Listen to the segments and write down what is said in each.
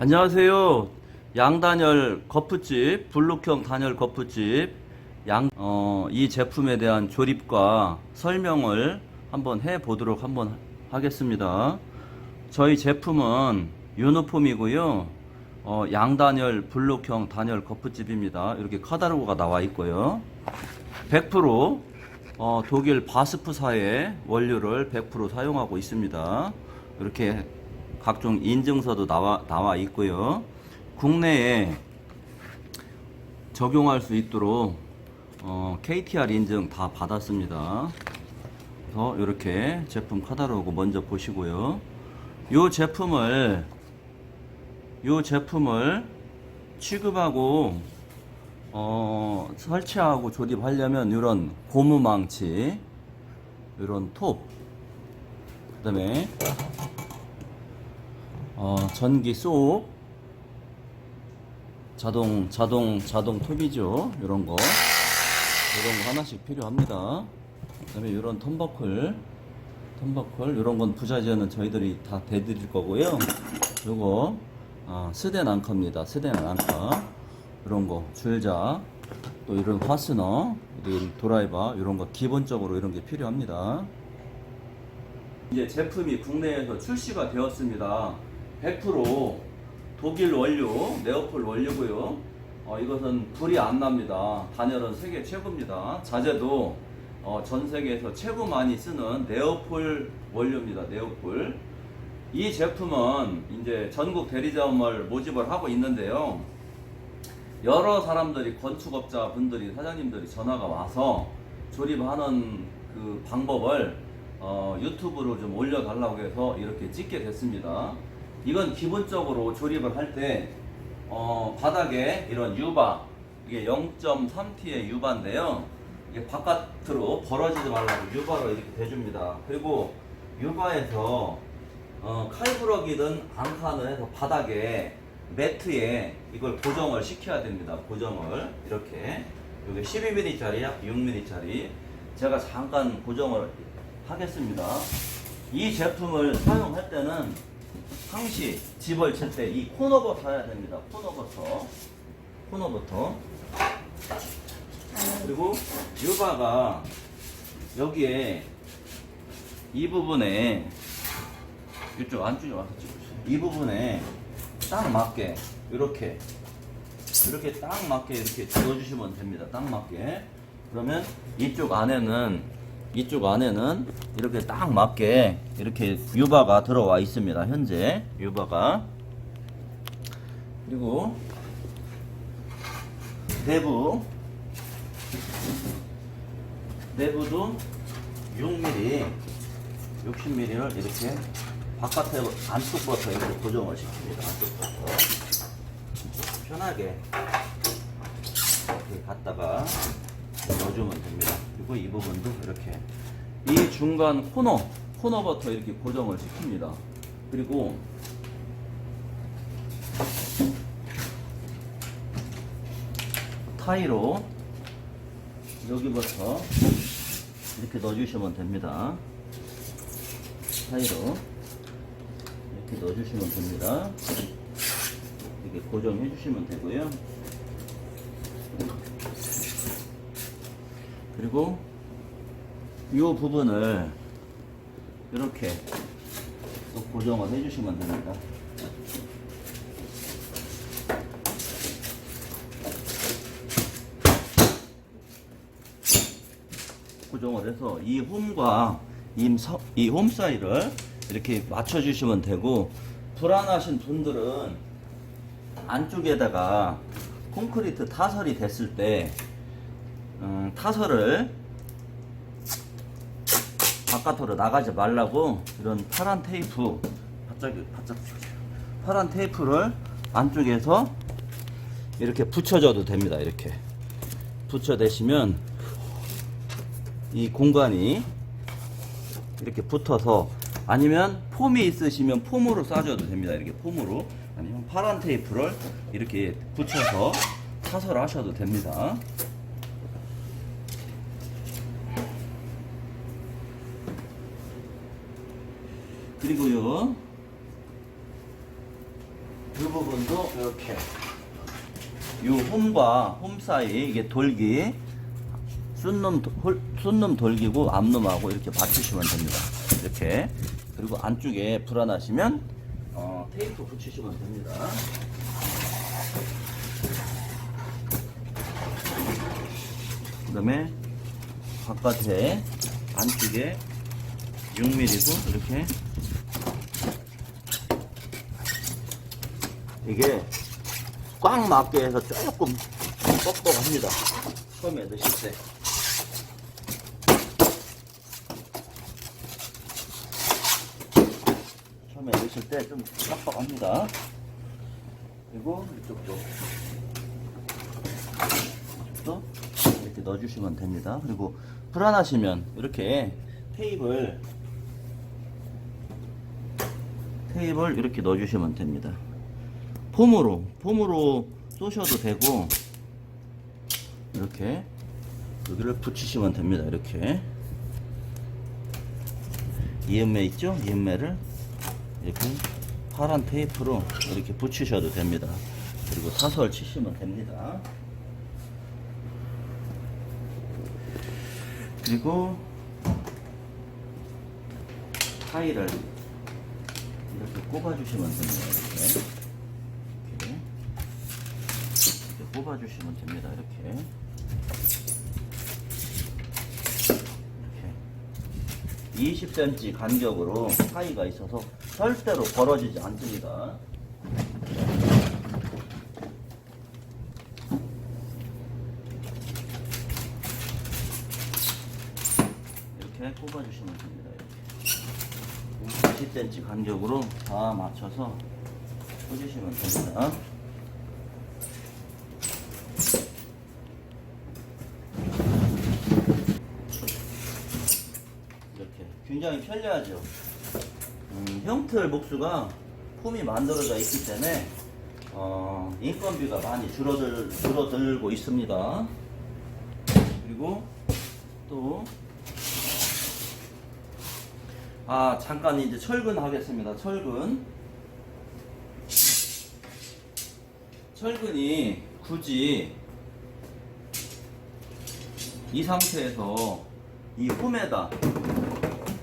안녕하세요. 양단열 거푸집, 블록형 단열 거푸집, 양, 어, 이 제품에 대한 조립과 설명을 한번 해 보도록 한번 하겠습니다. 저희 제품은 유니폼이고요. 어, 양단열 블록형 단열 거푸집입니다. 이렇게 카다로그가 나와 있고요. 100% 어, 독일 바스프사의 원료를 100% 사용하고 있습니다. 이렇게 각종 인증서도 나와, 나와 있고요. 국내에 적용할 수 있도록 어, KTR 인증 다 받았습니다. 그래서 이렇게 제품 카다로그 먼저 보시고요. 이 제품을 이 제품을 취급하고 어, 설치하고 조립하려면 이런 고무 망치, 이런 톱, 그다음에 어, 전기 쏙, 자동 자동 자동 톱이죠. 이런 거, 이런 거 하나씩 필요합니다. 그 다음에 이런 텀버클, 텀버클 이런 건 부자재는 저희들이 다 대드릴 거고요. 요거 아, 스덴 앙커입니다. 스덴 앙커. 이런 거 줄자 또 이런 파스너 이런 드라이버 이런 거 기본적으로 이런 게 필요합니다. 이제 제품이 국내에서 출시가 되었습니다. 100% 독일 원료 네오폴 원료고요. 어, 이것은 불이 안 납니다. 단열은 세계 최고입니다. 자재도 어, 전 세계에서 최고 많이 쓰는 네오폴 원료입니다. 네오폴. 이 제품은 이제 전국 대리점을 모집을 하고 있는데요. 여러 사람들이 건축업자 분들이 사장님들이 전화가 와서 조립하는 그 방법을 어, 유튜브로 좀 올려달라고 해서 이렇게 찍게 됐습니다. 이건 기본적으로 조립을 할때 어, 바닥에 이런 유바 이게 0.3T의 유바인데요. 이게 바깥으로 벌어지지 말라고 유바로 이렇게 대줍니다. 그리고 유바에서 어, 칼부럭이든 앙카는 해서 바닥에 매트에 이걸 고정을 시켜야 됩니다. 고정을 이렇게 여기 12mm짜리, 6mm짜리 제가 잠깐 고정을 하겠습니다. 이 제품을 사용할 때는 항시 집을 칠 때 이 코너부터 해야 됩니다. 코너부터 코너부터 그리고 유바가 여기에 이 부분에 이쪽 안쪽에 와서 찍으세요. 이 부분에 딱 맞게 이렇게 이렇게 딱 맞게 이렇게 넣어주시면 됩니다. 딱 맞게 그러면 이쪽 안에는 이쪽 안에는 이렇게 딱 맞게 이렇게 유바가 들어와 있습니다. 현재 유바가 그리고 내부 내부도 6mm 60mm를 이렇게 바깥에 안쪽부터 이렇게 고정을 시킵니다. 안쪽부터 편하게 이렇게 갖다가 넣어주면 됩니다. 그리고 이 부분도 이렇게 이 중간 코너 코너부터 이렇게 고정을 시킵니다. 그리고 타이로 여기부터 이렇게 넣어주시면 됩니다. 사이로 이렇게 넣어주시면 됩니다. 이렇게 고정해 주시면 되고요. 그리고 이 부분을 이렇게 또 고정을 해 주시면 됩니다. 고정을 해서 이 홈과 이 홈 사이를 이렇게 맞춰주시면 되고 불안하신 분들은 안쪽에다가 콘크리트 타설이 됐을 때 음, 타설을 바깥으로 나가지 말라고 이런 파란 테이프 바짝 바짝 파란 테이프를 안쪽에서 이렇게 붙여줘도 됩니다. 이렇게 붙여대시면 이 공간이 이렇게 붙어서 아니면 폼이 있으시면 폼으로 싸줘도 됩니다. 이렇게 폼으로 아니면 파란 테이프를 이렇게 붙여서 사설 하셔도 됩니다. 그리고요 이 부분도 이렇게 이 홈과 홈 사이 이게 돌기 쏜놈 쏜놈 돌기고 앞놈하고 이렇게 맞추시면 됩니다. 이렇게 그리고 안쪽에 불안하시면 어, 테이프 붙이시면 됩니다. 그다음에 바깥에 안쪽에 6mm고 이렇게 이게 꽉 맞게 해서 조금 뻑뻑합니다. 처음에 넣으실 때. 처음에 넣으실 때 좀 뻑뻑합니다. 그리고 이쪽도 이쪽도 이렇게 넣어주시면 됩니다. 그리고 불안하시면 이렇게 테이블 테이블 이렇게 넣어주시면 됩니다. 폼으로 폼으로 쏘셔도 되고 이렇게 여기를 붙이시면 됩니다. 이렇게 이음매 있죠? 이음매를 이렇게 파란 테이프로 이렇게 붙이셔도 됩니다. 그리고 사설 치시면 됩니다. 그리고 타일을 이렇게 꼽아주시면 됩니다. 이렇게. 이렇게 뽑아주시면 됩니다. 이렇게. 이렇게. 20cm 간격으로 사이가 있어서 절대로 벌어지지 않습니다. 이렇게 뽑아주시면 됩니다. 이렇게. 20cm 간격으로 다 맞춰서 꽂으시면 됩니다. 굉장히 편리하죠. 음, 형틀 목수가 폼이 만들어져 있기 때문에 어, 인건비가 많이 줄어들, 줄어들고 있습니다. 그리고 또 아, 잠깐 이제 철근 하겠습니다. 철근. 철근이 굳이 이 상태에서 이 홈에다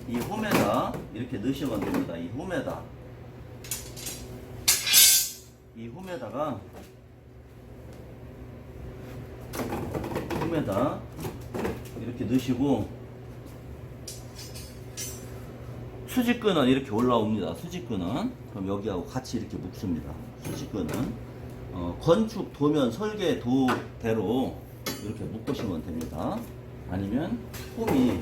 이 홈에다 이렇게 넣으시면 됩니다. 이 홈에다 이 홈에다가 홈에다 이렇게 넣으시고 수직근은 이렇게 올라옵니다. 수직근은 그럼 여기하고 같이 이렇게 묶습니다. 수직근은 어, 건축 도면 설계 도대로 이렇게 묶으시면 됩니다. 아니면 홈이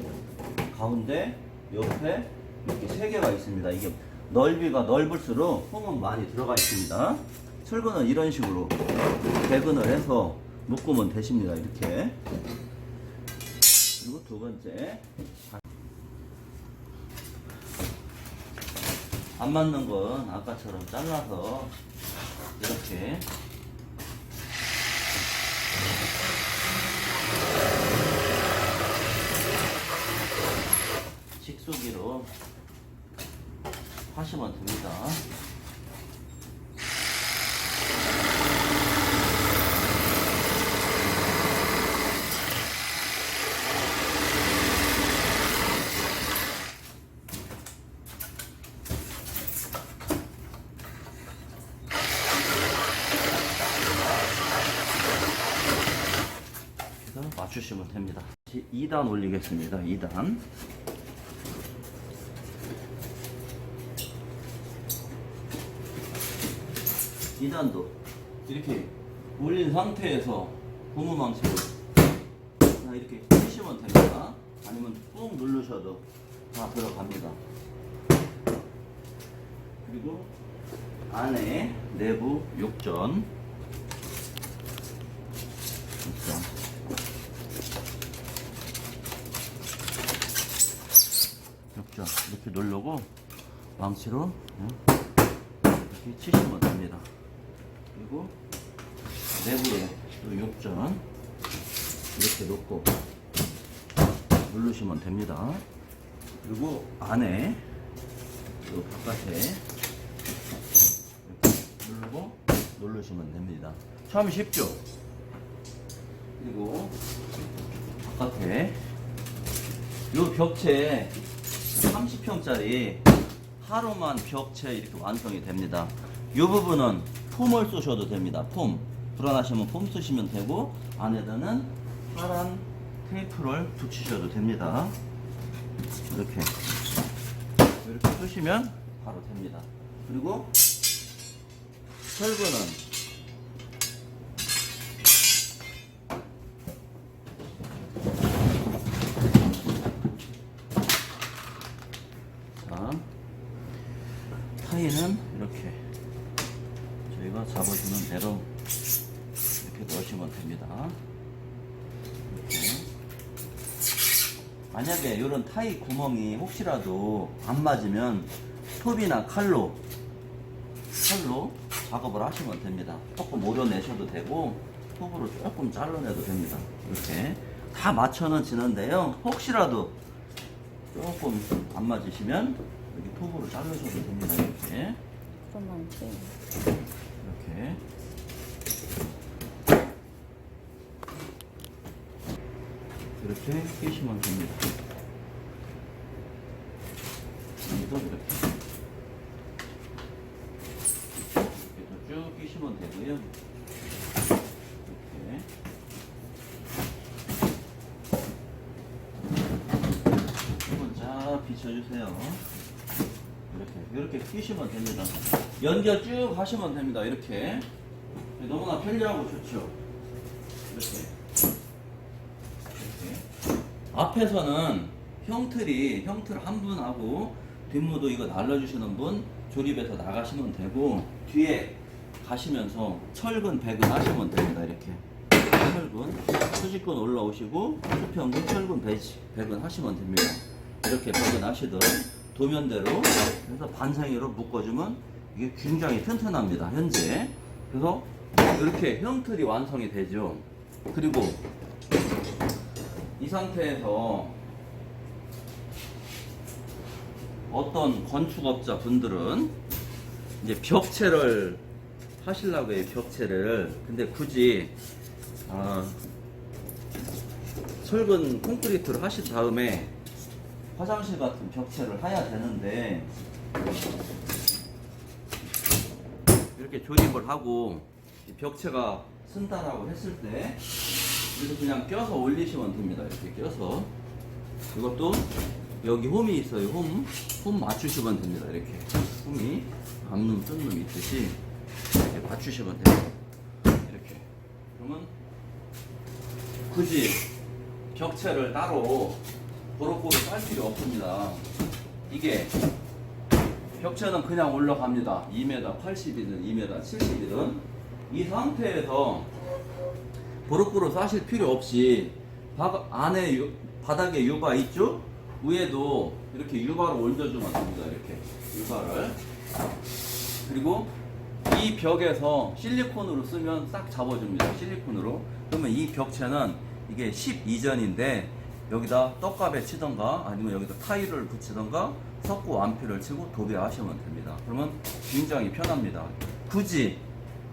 가운데 옆에 이렇게 세 개가 있습니다. 이게 넓이가 넓을수록 홈은 많이 들어가 있습니다. 철근은 이런 식으로 배근을 해서 묶으면 되십니다. 이렇게 그리고 두 번째 안 맞는 건 아까처럼 잘라서 이렇게 식수기로 하시면 됩니다. 맞추시면 됩니다. 2단 올리겠습니다. 2단. 2단도 이렇게 올린 상태에서 고무망치로 이렇게 치시면 됩니다. 아니면 꾹 누르셔도 다 들어갑니다. 그리고 안에 내부 욕전 욕전 이렇게 누르고 망치로 이렇게 치시면 됩니다. 그리고 내부에 또 욕전 이렇게 놓고 누르시면 됩니다. 그리고 안에 또 바깥에 하고 누르시면 됩니다. 참 쉽죠? 그리고 바깥에 요 벽체 30평짜리 하루만 벽체 이렇게 완성이 됩니다. 이 부분은 폼을 쏘셔도 됩니다. 폼. 불안하시면 폼 쓰시면 되고 안에다는 파란 테이프를 붙이셔도 됩니다. 이렇게 이렇게 쏘시면 바로 됩니다. 그리고 철근은 자 타이는 이렇게 저희가 잡아주는 대로 이렇게 넣으시면 됩니다. 이렇게. 이런 타이 구멍이 혹시라도 안 맞으면 톱이나 칼로 칼로 작업을 하시면 됩니다. 조금 오려내셔도 되고 톱으로 조금 잘라내도 됩니다. 이렇게 다 맞춰는 지는데요. 혹시라도 조금 안 맞으시면 여기 톱으로 자르셔도 됩니다. 이렇게. 이렇게 이렇게 끼시면 됩니다. 이렇게 쭉 끼시면 되고요. 이렇게 한번 쫙 비춰주세요. 이렇게 이렇게 끼시면 됩니다. 연결 쭉 하시면 됩니다. 이렇게 너무나 편리하고 좋죠. 이렇게 이렇게 앞에서는 형틀이 형틀 한 분하고 뒷무도 이거 날라주시는 분 조립해서 나가시면 되고 뒤에 가시면서 철근 배근 하시면 됩니다. 이렇게 철근 수직근 올라오시고 수평근 철근 배치 배근 하시면 됩니다. 이렇게 배근 하시던 도면대로 그래서 반상으로 묶어주면 이게 굉장히 튼튼합니다. 현재 그래서 이렇게 형틀이 완성이 되죠. 그리고 이 상태에서 어떤 건축업자 분들은 이제 벽체를 하시려고 해요, 벽체를. 근데 굳이, 아, 철근 콘크리트를 하신 다음에 화장실 같은 벽체를 해야 되는데, 이렇게 조립을 하고, 이 벽체가 쓴다라고 했을 때, 이렇게 그냥 껴서 올리시면 됩니다. 이렇게 껴서. 이것도 여기 홈이 있어요. 홈. 홈 맞추시면 됩니다. 이렇게. 홈이 앞놈, 뜬놈 있듯이 이렇게 맞추시면 됩니다. 이렇게. 그러면 굳이 벽체를 따로 도로코로 깔 필요 없습니다. 이게 벽체는 그냥 올라갑니다. 2m 80이든 2m 70이든 이 상태에서 보르크로 싸실 필요 없이 바, 안에 유- 바닥에 유바 있죠? 위에도 이렇게 유바를 얹어주면 됩니다. 이렇게 유바를 그리고 이 벽에서 실리콘으로 쓰면 싹 잡아줍니다. 실리콘으로 그러면 이 벽체는 이게 12전인데 여기다 떡값에 치던가 아니면 여기다 타일을 붙이던가 석고 완피를 치고 도배하시면 됩니다. 그러면 굉장히 편합니다. 굳이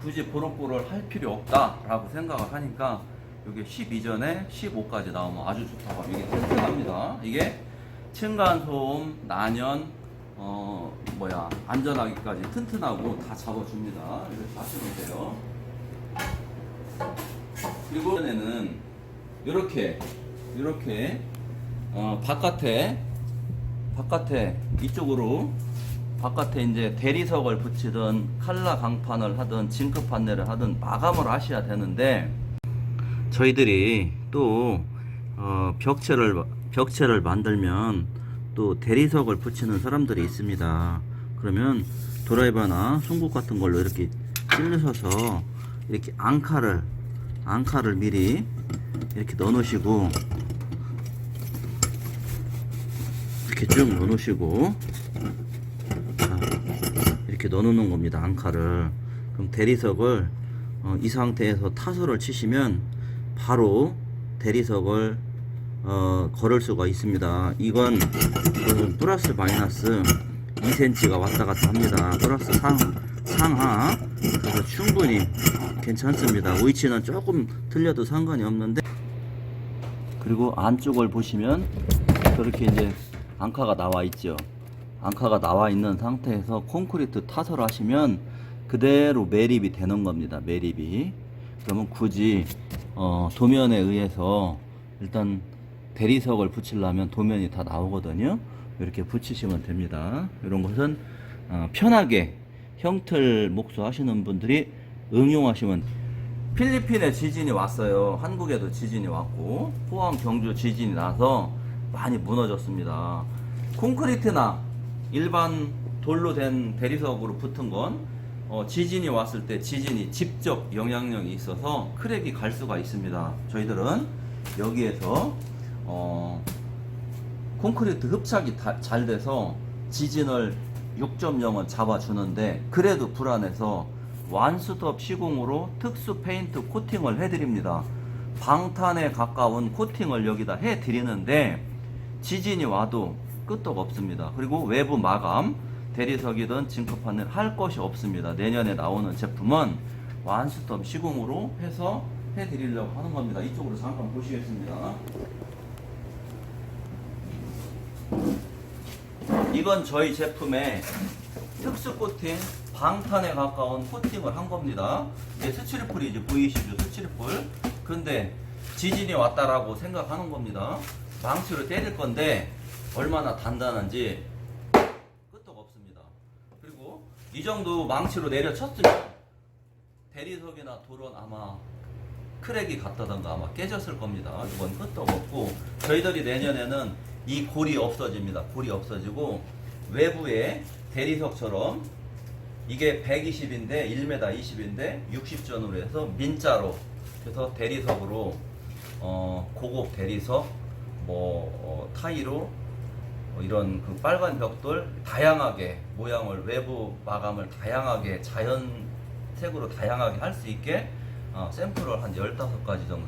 굳이 보로보를 할 필요 없다라고 생각을 하니까 이게 12전에 15까지 나오면 아주 좋다고 이게 튼튼합니다. 이게 층간소음, 난연, 어 뭐야 안전하기까지 튼튼하고 다 잡아줍니다. 이렇게 하시면 돼요. 그리고 이번에는 이렇게 이렇게 어, 바깥에 바깥에 이쪽으로 바깥에 이제 대리석을 붙이든 칼라 강판을 하든 징크 판넬을 하든 마감을 하셔야 되는데 저희들이 또 어, 벽체를 벽체를 만들면 또 대리석을 붙이는 사람들이 있습니다. 그러면 드라이버나 송곳 같은 걸로 이렇게 찔러서 이렇게 앙카를 앙카를 미리 이렇게 넣어 놓으시고 이렇게 쭉 넣어 놓으시고 자, 이렇게 넣어 놓는 겁니다. 앙카를 그럼 대리석을 어, 이 상태에서 타설을 치시면 바로 대리석을 어, 걸을 수가 있습니다. 이건 그 플러스 마이너스 2cm가 왔다 갔다 합니다. 플러스 3, 상하. 그래서 충분히 괜찮습니다. 위치는 조금 틀려도 상관이 없는데. 그리고 안쪽을 보시면 저렇게 이제 앙카가 나와 있죠. 앙카가 나와 있는 상태에서 콘크리트 타설 하시면 그대로 매립이 되는 겁니다. 매립이. 그러면 굳이 어, 도면에 의해서 일단 대리석을 붙이려면 도면이 다 나오거든요 이렇게 붙이시면 됩니다 이런 것은 어, 편하게 형틀 목수 하시는 분들이 응용하시면 필리핀에 지진이 왔어요. 한국에도 지진이 왔고 포항 경주 지진이 나서 많이 무너졌습니다. 콘크리트나 일반 돌로 된 대리석으로 붙은 건 어, 지진이 왔을 때 지진이 직접 영향력이 있어서 크랙이 갈 수가 있습니다. 저희들은 여기에서 어, 콘크리트 흡착이 다- 잘 돼서 지진을 6.0은 잡아주는데 그래도 불안해서 완수톱 시공으로 특수 페인트 코팅을 해드립니다. 방탄에 가까운 코팅을 여기다 해드리는데 지진이 와도 끄떡 없습니다. 그리고 외부 마감, 대리석이든 징크판을 할 것이 없습니다. 내년에 나오는 제품은 완수톱 시공으로 해서 해드리려고 하는 겁니다. 이쪽으로 잠깐 보시겠습니다. 이건 저희 제품의 특수 코팅 방탄에 가까운 코팅을 한 겁니다. 이게 스치리풀이 이제 보이시죠? 스치리풀. 근데 지진이 왔다라고 생각하는 겁니다. 망치로 때릴 건데 얼마나 단단한지 끄떡 없습니다. 그리고 이 정도 망치로 내려쳤으면 대리석이나 돌은 아마 크랙이 갔다던가 아마 깨졌을 겁니다. 이건 끄떡 없고 저희들이 내년에는 이 골이 없어집니다. 골이 없어지고 외부에 대리석처럼 이게 120인데 1m 20인데 60전으로 해서 민자로 그래서 대리석으로 어, 고급 대리석 뭐 어, 타이로 뭐 이런 그 빨간 벽돌 다양하게 모양을 외부 마감을 다양하게 자연색으로 다양하게 할 수 있게 어, 샘플을 한 15가지 정도,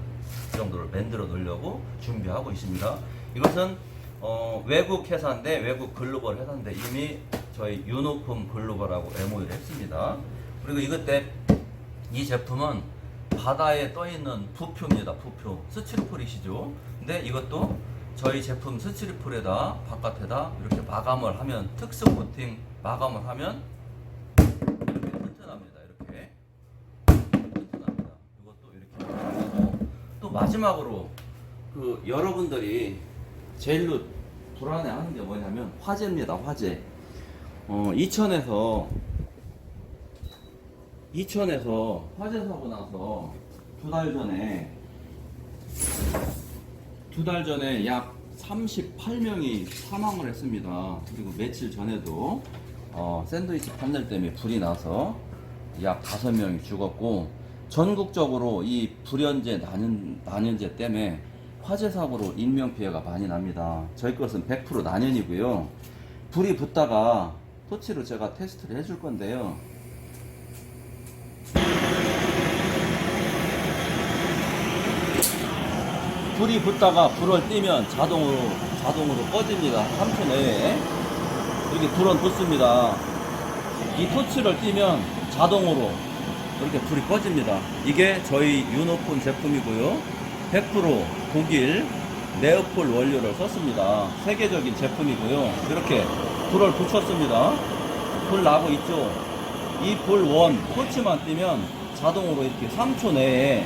정도를 만들어 놓으려고 준비하고 있습니다. 이것은 어, 외국 회사인데 외국 글로벌 회사인데 이미 저희 유노폼 글로벌하고 MOU를 했습니다. 그리고 이것 때이 제품은 바다에 떠 있는 부표입니다. 부표 스치리폴이시죠. 근데 이것도 저희 제품 스치리폴에다 바깥에다 이렇게 마감을 하면 특수 코팅 마감을 하면 이렇게 튼튼합니다. 이렇게 튼튼합니다. 이것도 이렇게 하고 또 마지막으로 그 여러분들이 제일로 불안해하는 게 뭐냐면 화재입니다. 화재. 어, 이천에서 이천에서 화재 사고 나서 두 달 전에 두 달 전에 약 38명이 사망을 했습니다. 그리고 며칠 전에도 어, 샌드위치 판넬 때문에 불이 나서 약 5명이 죽었고 전국적으로 이 불연제 난연, 난연제 때문에 화재 사고로 인명 피해가 많이 납니다. 저희 것은 100% 난연이고요. 불이 붙다가 토치로 제가 테스트를 해줄 건데요. 불이 붙다가 불을 띄면 자동으로 자동으로 꺼집니다. 3초 내에 이렇게 불은 붙습니다. 이 토치를 띄면 자동으로 이렇게 불이 꺼집니다. 이게 저희 유노폰 제품이고요. 100% 독일 네오폴 원료를 썼습니다. 세계적인 제품이고요. 이렇게 불을 붙였습니다. 불 나고 있죠. 이 불원 토치만 띄면 자동으로 이렇게 3초 내에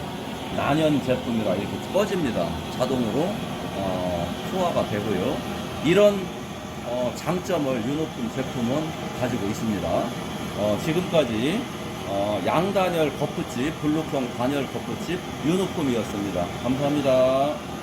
난연 제품이라 이렇게 꺼집니다. 자동으로 어, 소화가 되고요. 이런 어, 장점을 유노품 제품은 가지고 있습니다. 어, 지금까지 어, 양단열 거푸집, 블루펑 단열 거푸집 유노품이었습니다. 감사합니다.